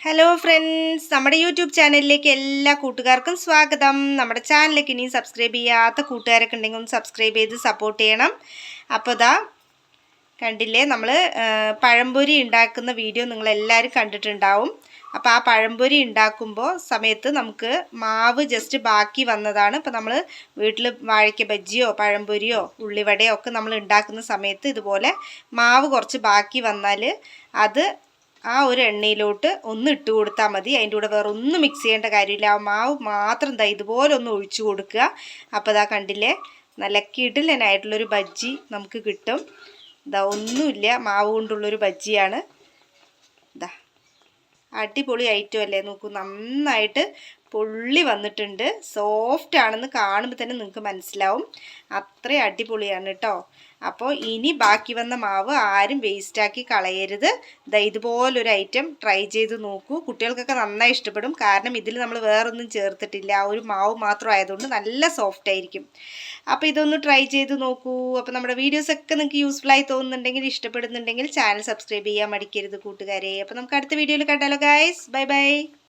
Hello friends നമ്മുടെ YouTube ചാനലിലേക്ക് എല്ലാ കൂട്ടുകാർക്കും സ്വാഗതം. നമ്മുടെ ചാനലിലേക്ക് ഇനിയും സബ്സ്ക്രൈബ് ചെയ്യാത്ത കൂട്ടുകാരൊക്കെ ഉണ്ടെങ്കിൽ ഒന്ന് സബ്സ്ക്രൈബ് ചെയ്ത് സപ്പോർട്ട് ചെയ്യണം. അപ്പോൾ ഇതാ കണ്ടില്ലേ? നമ്മൾ പഴംപൊരി ഉണ്ടാക്കുന്ന വീഡിയോ നിങ്ങളെല്ലാവരും കണ്ടിട്ടുണ്ടാവും. അപ്പോൾ ആ പഴംപൊരി ഉണ്ടാക്കുമ്പോൾ സമയത്ത് നമുക്ക് മാവ് ജസ്റ്റ് ബാക്കി വന്നതാണ്. ഇപ്പോൾ നമ്മൾ വീട്ടിൽ വാഴയ്ക്ക ബജ്ജിയോ പഴംപൊരിയോ ഉള്ളിവടയോ ഒക്കെ നമ്മൾ ഉണ്ടാക്കുന്ന സമയത്ത് ഇതുപോലെ മാവ് കുറച്ച് ബാക്കി വന്നാൽ അത് ആ ഒരു എണ്ണയിലോട്ട് ഒന്ന് ഇട്ട് കൊടുത്താൽ മതി. അതിന്റെ കൂടെ വേറെ ഒന്നും മിക്സ് ചെയ്യേണ്ട കാര്യമില്ല. ആ മാവ് മാത്രം ദാ ഇതുപോലെ ഒന്ന് ഒഴിച്ചു കൊടുക്കുക. അപ്പോൾ ഇതാ കണ്ടില്ലേ? നല്ല കിടിലനായിട്ടുള്ളൊരു ബജ്ജി നമുക്ക് കിട്ടും. ഇതാ ഒന്നുമില്ല. മാവ് കൊണ്ടുള്ളൊരു ബജ്ജിയാണ്. ഇതാ അടിപൊളി ഐറ്റം അല്ലേ? നോക്കൂ നന്നായിട്ട് പൊള്ളി വന്നിട്ടുണ്ട്. സോഫ്റ്റ് ആണെന്ന് കാണുമ്പോൾ തന്നെ നിങ്ങൾക്ക് മനസ്സിലാവും. അത്ര അടിപൊളിയാണ് കേട്ടോ അപ്പോൾ ഇനി ബാക്കി വന്ന മാവ് ആരും വേസ്റ്റാക്കി കളയരുത്. ദാ ഇതുപോലൊരു ഐറ്റം ട്രൈ ചെയ്ത് നോക്കൂ. കുട്ടികൾക്കൊക്കെ നന്നായി ഇഷ്ടപ്പെടും. കാരണം ഇതിൽ നമ്മൾ വേറൊന്നും ചേർത്തിട്ടില്ല. ആ ഒരു മാവ് മാത്രം ആയതുകൊണ്ട് നല്ല സോഫ്റ്റ് ആയിരിക്കും. അപ്പോൾ ഇതൊന്ന് ട്രൈ ചെയ്ത് നോക്കൂ. അപ്പോൾ നമ്മുടെ വീഡിയോസൊക്കെ നിങ്ങൾക്ക് യൂസ്ഫുൾ ആയി തോന്നുന്നുണ്ടെങ്കിൽ ഇഷ്ടപ്പെടുന്നുണ്ടെങ്കിൽ ചാനൽ സബ്സ്ക്രൈബ് ചെയ്യാൻ മടിക്കരുത് കൂട്ടുകാരെ. അപ്പോൾ നമുക്ക് അടുത്ത വീഡിയോയിൽ കണ്ടാലോ ഗായ്സ് ബൈ ബൈ